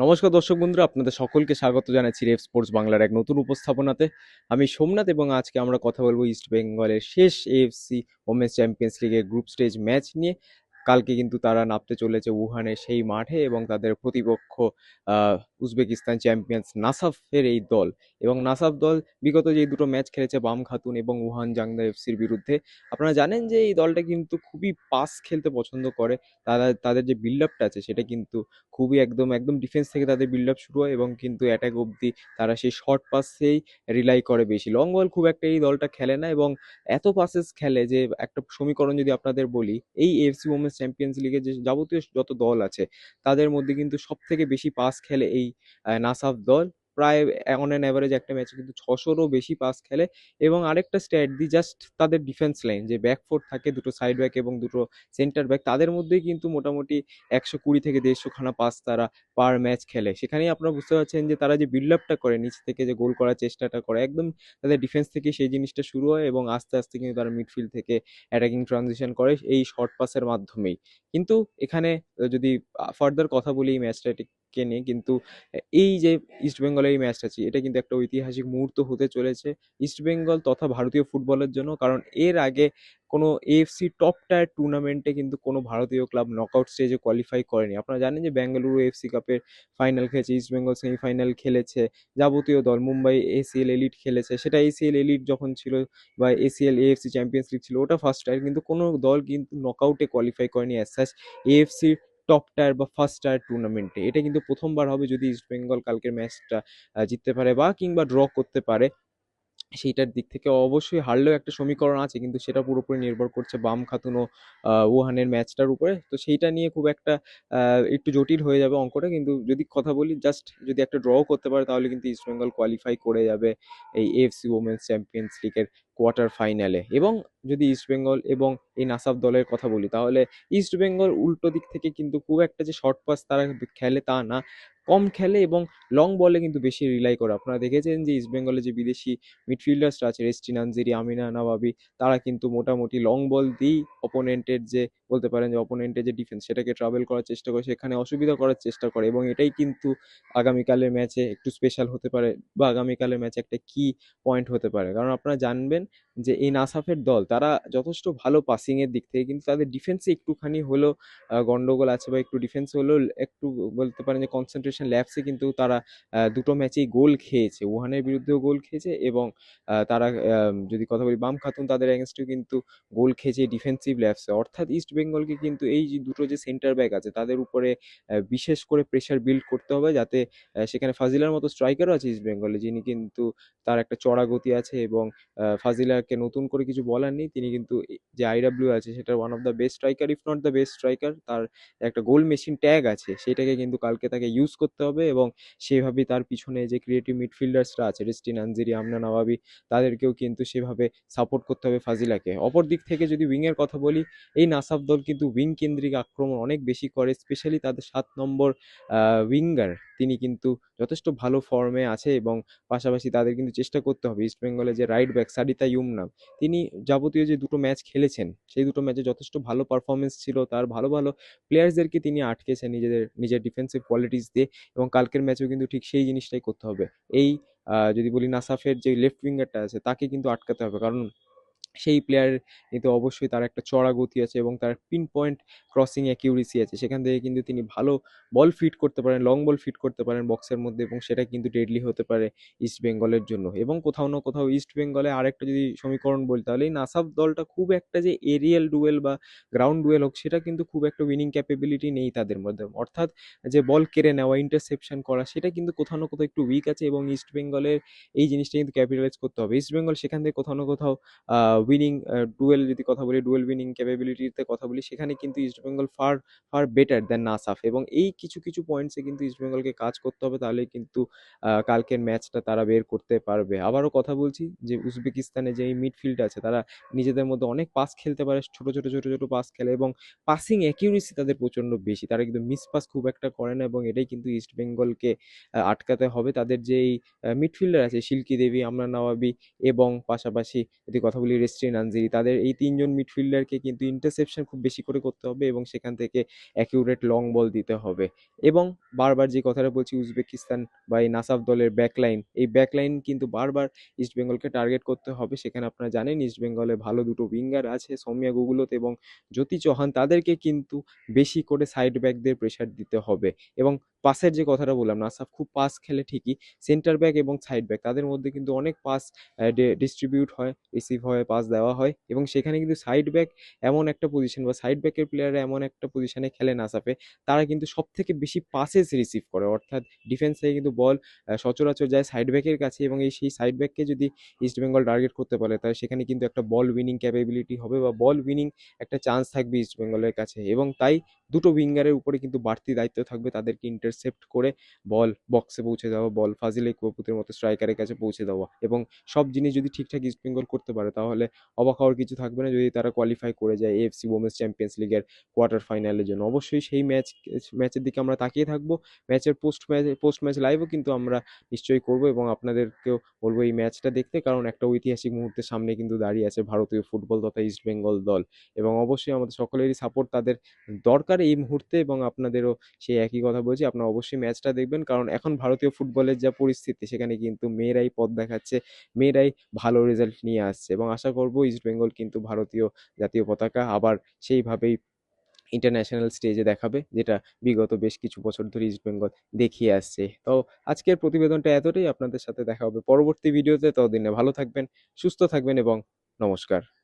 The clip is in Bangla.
নমস্কার দর্শক বন্ধুরা, আপনাদের সকলকে স্বাগত জানাচ্ছি রেফ স্পোর্টস বাংলার এক নতুন উপস্থাপনাতে। আমি সোমনাথ এবং আজকে আমরা কথা বলব ইস্ট বেঙ্গলের শেষ এএফসি ওমেন্স চ্যাম্পিয়ন্স লিগের গ্রুপ স্টেজ ম্যাচ নিয়ে। কালকে কিন্তু তারা নামতে চলেছে উহানে সেই মাঠে এবং তাদের প্রতিপক্ষ উজবেকিস্তান চ্যাম্পিয়ন্স নাসাফের এই দল এবং নাসাফ দল বিগত যে দুটো ম্যাচ খেলেছে বাম খাতুন এবং উহান জাংদা এফসির বিরুদ্ধে, আপনারা জানেন যে এই দলটা কিন্তু খুবই পাস খেলতে পছন্দ করে। তারা, তাদের যে বিল্ড আপটা আছে সেটা কিন্তু খুবই একদম একদম ডিফেন্স থেকে তাদের বিল্ড আপ শুরু হয় এবং কিন্তু অ্যাটাক অবধি তারা সেই শর্ট পাসেই রিলাই করে বেশি। লং বল খুব একটা এই দলটা খেলে না এবং এত পাসেস খেলে যে একটা সমীকরণ যদি আপনাদের বলি, এই এফসি ওমেন্স চ্যাম্পিয়ন্স লিগের যে যাবতীয় যত দল আছে, তাদের মধ্যে কিন্তু সব থেকে বেশি পাস খেলে এই নাসাফ দল। প্রায় অন অ্যান অ্যাভারেজ একটা ম্যাচে কিন্তু ছশোরও বেশি পাস খেলে। এবং আরেকটা স্ট্যাট দি জাস্ট তাদের ডিফেন্স লাইন যে ব্যাক ফোর থাকে, দুটো সাইড ব্যাক এবং দুটো সেন্টার ব্যাক তাদের মধ্যেই কিন্তু মোটামুটি একশো কুড়ি থেকে দেড়শো খানা পাস তারা পার ম্যাচ খেলে। সেখানেই আপনারা বুঝতে পারছেন যে তারা যে বিল্ড আপটা করে, নিচ থেকে যে গোল করার চেষ্টাটা করে, একদম তাদের ডিফেন্স থেকে সেই জিনিসটা শুরু হয় এবং আস্তে আস্তে কিন্তু তারা মিডফিল্ড থেকে অ্যাটাকিং ট্রানজিশন করে এই শর্ট পাসের মাধ্যমেই। কিন্তু এখানে যদি ফার্দার কথা বলি এই ম্যাচটাকে নিয়ে, কিন্তু এই যে ইস্টবেঙ্গলের এই ম্যাচটা আছে, এটা কিন্তু একটা ঐতিহাসিক মুহূর্ত হতে চলেছে ইস্টবেঙ্গল তথা ভারতীয় ফুটবলের জন্য, কারণ এর আগে কোনো এএফসি টপ টায়ার টুর্নামেন্টে কিন্তু কোনো ভারতীয় ক্লাব নকআউট স্টেজে কোয়ালিফাই করেনি। আপনারা জানেন যে বেঙ্গালুরু এফসি কাপের ফাইনাল খেলেছে ইস্ট বেঙ্গল সেমিফাইনাল খেলেছে, যাবতীয় দল মুম্বাই এসিএল এলিট খেলেছে। সেটা এসিএল এলিট যখন ছিল বা এসিএল এএফসি চ্যাম্পিয়ন্স লিগ ছিল, ওটা ফার্স্ট টায়ার কিন্তু কোনো দল কিন্তু নকআউটে কোয়ালিফাই করেনি as such AFC top tier বা ফার্স্ট টায়ার টুর্নামেন্টে এটা কিন্তু প্রথমবার হবে যদি ইস্ট বেঙ্গল কালকের ম্যাচটা জিততে পারে বা কিংবা ড্র করতে পারে। সেইটার দিক থেকে অবশ্যই হারলেও একটা সমীকরণ আছে কিন্তু সেটা পুরোপুরি নির্ভর করছে বাম খাতুন ও আহ, উহানের ম্যাচটার উপরে। তো সেইটা নিয়ে খুব একটা একটু জটিল হয়ে যাবে অঙ্কটা কিন্তু যদি কথা বলি জাস্ট যদি একটা ড্র করতে পারে তাহলে কিন্তু ইস্টবেঙ্গল কোয়ালিফাই করে যাবে এই এএফসি ওমেন্স চ্যাম্পিয়ন্স লিগের কোয়ার্টার ফাইনালে এবং যদি ইস্ট বেঙ্গল এবং এই নাসাব দলের কথা বলি তাহলে ইস্ট বেঙ্গল উল্টো দিক থেকে কিন্তু খুব একটা যে শর্ট পাস তারা খেলে তা না। কম খেলে এবং লং বলে কিন্তু বেশি রিলাই করে। আপনারা দেখেছেন যে ইস্ট বেঙ্গলে যে বিদেশি মিডফিল্ডার্সরা আছে রেস্টিন আনজিরি আমিনা নবাবি তারা কিন্তু মোটামুটি লং বল দিয়েই অপোনেন্টের যে, বলতে পারেন যে অপোনেন্টের যে ডিফেন্স সেটাকে ট্রাভেল করার চেষ্টা করে, সেখানে অসুবিধা করার চেষ্টা করে এবং এটাই কিন্তু আগামীকালের ম্যাচে একটু স্পেশাল হতে পারে বা আগামীকালের ম্যাচে একটা কি পয়েন্ট হতে পারে। কারণ আপনারা জানবেন যে এই নাসাফের দল, তারা যথেষ্ট ভালো পাসিংয়ের দিক থেকে কিন্তু তাদের ডিফেন্সে একটুখানি হলেও গন্ডগোল আছে বা একটু ডিফেন্স হলেও একটু বলতে পারেন যে কনসেন্ট্রেশন ল্যাপসে কিন্তু তারা দুটো ম্যাচেই গোল খেয়েছে। ওহানের বিরুদ্ধেও গোল খেয়েছে এবং তারা যদি কথা বলি বাম খাতুন তাদের এগেনস্টেও কিন্তু গোল খেয়েছে ডিফেন্সিভ ল্যাপসে অর্থাৎ ইস্ট বেঙ্গলকে কিন্তু এই দুটো যে সেন্টার ব্যাক আছে তাদের উপরে বিশেষ করে প্রেশার বিল্ড করতে হবে যাতে সেখানে ফাজিলার মতো স্ট্রাইকারও আছে ইস্ট বেঙ্গলে যিনি কিন্তু তার একটা চড়া গতি আছে এবং ফাজিলাকে নতুন করে কিছু বলার নেই। তিনি কিন্তু যে আইডাব্লিউ আছে সেটার one of the best striker if not the best striker তার একটা গোল মেশিন ট্যাগ আছে। সেটাকে কিন্তু কালকে তাকে ইউজ করতে হবে এবং সেভাবেই তার পিছনে যে ক্রিয়েটিভ মিডফিল্ডার্সরা আছে, রেস্টিন আনজিরি, আমনা নবাবি তাদেরকেও কিন্তু সেভাবে সাপোর্ট করতে হবে ফাজিলাকে। অপর দিক থেকে যদি উইংয়ের কথা বলি, এই নাসাফ দল কিন্তু উইং কেন্দ্রিক আক্রমণ অনেক বেশি করে স্পেশালি তাদের সাত নম্বর উইঙ্গার। তিনি কিন্তু যথেষ্ট ভালো ফর্মে আছে এবং পাশাপাশি তাদের কিন্তু চেষ্টা করতে হবে ইস্ট বেঙ্গলের যে রাইট ব্যাক সারিতা ইউমনাম তিনি যাবতীয় যে দুটো ম্যাচ খেলেছেন, সেই দুটো ম্যাচে যথেষ্ট ভালো পারফরমেন্স ছিল। তার ভালো ভালো প্লেয়ার্সদেরকে তিনি আটকেছেন নিজেদের, নিজের ডিফেন্সিভ কোয়ালিটিস দিয়ে। এবং কালকের ম্যাচেও কিন্তু ঠিক সেই জিনিসটাই করতে হবে। এই যদি বলি নাসাফের যে লেফট উইঙ্গারটা আছে, তাকে কিন্তু আটকাতে হবে। কারণ সেই প্লেয়ার কিন্তু অবশ্যই তার একটা চড়া গতি আছে এবং তার পিন পয়েন্ট ক্রসিং অ্যাকিউরেসি আছে। সেখান থেকে কিন্তু তিনি ভালো বল ফিট করতে পারেন লং বল ফিট করতে পারেন বক্সের মধ্যে এবং সেটা কিন্তু ডেডলি হতে পারে ইস্ট বেঙ্গলের জন্য। এবং কোথাও না কোথাও ইস্ট বেঙ্গলে আরেকটা যদি সমীকরণ বলি, তাহলে এই নাসাফ দলটা খুব একটা যে এরিয়াল ডুয়েল বা গ্রাউন্ড ডুয়েল হোক, সেটা কিন্তু খুব একটা উইনিং ক্যাপেবিলিটি নেই তাদের মধ্যে। অর্থাৎ যে বল কেড়ে নেওয়া ইন্টারসেপশন করা, সেটা কিন্তু কোথাও না কোথাও একটু উইক আছে এবং ইস্ট বেঙ্গলের এই জিনিসটা কিন্তু ক্যাপিটালাইজ করতে হবে। ইস্ট বেঙ্গল সেখান থেকে কোথাও না কোথাও উইনিং ডুয়েল যদি কথা বলি ডুয়েল উইনিং ক্যাপাবিলিটিতে কথা বলি, সেখানে কিন্তু East Bengal far far better than Nasaf এবং এই কিছু কিছু পয়েন্টসে কিন্তু ইস্ট বেঙ্গলকে কাজ করতে হবে তাহলে কিন্তু কালকের ম্যাচটা তারা বের করতে পারবে। আবারও কথা বলছি যে উজবেকিস্তানে যে এই মিডফিল্ড আছে, তারা নিজেদের মধ্যে অনেক পাস খেলতে পারে, ছোট ছোট ছোট ছোট পাস খেলে এবং পাসিং অ্যাকিউরেসি তাদের প্রচণ্ড বেশি। তারা কিন্তু মিস পাস খুব একটা করে না এবং এটাই কিন্তু ইস্ট বেঙ্গলকে আটকাতে হবে। তাদের যে এই মিডফিল্ডার আছে শিল্কি দেবী আমরা নওয়াবি এবং পাশাপাশি যদি কথা বলি আরিস্টিন আনজিরি তাদের এই তিনজন মিডফিল্ডারকে কিন্তু ইন্টারসেপশন খুব বেশি করে করতে হবে এবং সেখান থেকে অ্যাকিউরেট লং বল দিতে হবে। এবং বারবার যে কথাটা বলছি, উজবেকিস্তান বা এই নাসাফ দলের ব্যাকলাইন এই ব্যাকলাইন কিন্তু বারবার ইস্টবেঙ্গলকে টার্গেট করতে হবে। সেখানে আপনারা জানেন ইস্টবেঙ্গলে ভালো দুটো উইঙ্গার আছে সৌম্যা গুগুলত এবং জ্যোতি চৌহান তাদেরকে কিন্তু বেশি করে সাইড ব্যাকদের প্রেশার দিতে হবে। এবং পাসের যে কথাটা বললাম নাসাফ খুব পাস খেলে ঠিকই সেন্টার ব্যাক এবং সাইড ব্যাক তাদের মধ্যে কিন্তু অনেক পাস ডিস্ট্রিবিউট হয় রিসিভ হয় পাস দেওয়া হয় এবং সেখানে কিন্তু সাইড ব্যাক এমন একটা পজিশন বা সাইড ব্যাকের প্লেয়াররা এমন একটা পজিশনে খেলে নাসাফে তারা কিন্তু সব থেকে বেশি পাসেস রিসিভ করে, অর্থাৎ ডিফেন্স থেকে কিন্তু বল সচরাচর যায় সাইড ব্যাকের কাছে এবং এই সেই সাইড ব্যাককে যদি ইস্টবেঙ্গল টার্গেট করতে পারে, তাহলে সেখানে কিন্তু একটা বল উইনিং ক্যাপাবিলিটি হবে বা বল উইনিং একটা চান্স থাকবে ইস্টবেঙ্গলের কাছে এবং তাই দুটো উইঙ্গারের উপরে কিন্তু বাড়তি দায়িত্ব থাকবে তাদেরকে ইন্টারসেপ্ট করে বল বক্সে পৌঁছে দেওয়া, বল, ফাজিলে কপুতের মতো স্ট্রাইকারের কাছে পৌঁছে দেওয়া এবং সব জিনিস যদি ঠিকঠাক ইস্টবেঙ্গল করতে পারে তাহলে অবাক হওয়ার কিছু থাকবে না যদি তারা কোয়ালিফাই করে যায় এএফসি ওমেন্স চ্যাম্পিয়ন্স লিগের কোয়ার্টার ফাইনালের জন্য। অবশ্যই সেই ম্যাচ ম্যাচের দিকে আমরা তাকিয়ে থাকব। ম্যাচের পোস্ট ম্যাচ পোস্ট ম্যাচ লাইভও কিন্তু আমরা নিশ্চয়ই করব এবং আপনাদেরকেও বলব এই ম্যাচটা দেখতে কারণ একটা ঐতিহাসিক মুহূর্তের সামনে কিন্তু দাঁড়িয়ে আছে ভারতীয় ফুটবল তথা ইস্টবেঙ্গল দল এবং অবশ্যই আমাদের সকলেরই সাপোর্ট তাদের দরকার এই মুহূর্তে এবং আপনাদেরও সেই একই কথা বলছি। আপনারা অবশ্যই ম্যাচটা দেখবেন। কারণ এখন ভারতীয় ফুটবলের যা পরিস্থিতি, সেখানে কিন্তু মেয়েরাই পথ দেখাচ্ছে, মেয়েরাই ভালো রেজাল্ট নিয়ে আসছে এবং আশা করব ইস্টবেঙ্গল কিন্তু ভারতীয় জাতীয় পতাকা আবার সেইভাবেই ইন্টারন্যাশনাল স্টেজে দেখাবে, যেটা বিগত বেশ কিছু বছর ধরে ইস্টবেঙ্গল দেখিয়ে আসছে। তো আজকের প্রতিবেদনটা এতটাই। আপনাদের সাথে দেখা হবে পরবর্তী ভিডিওতে ততদিনে ভালো থাকবেন, সুস্থ থাকবেন এবং নমস্কার।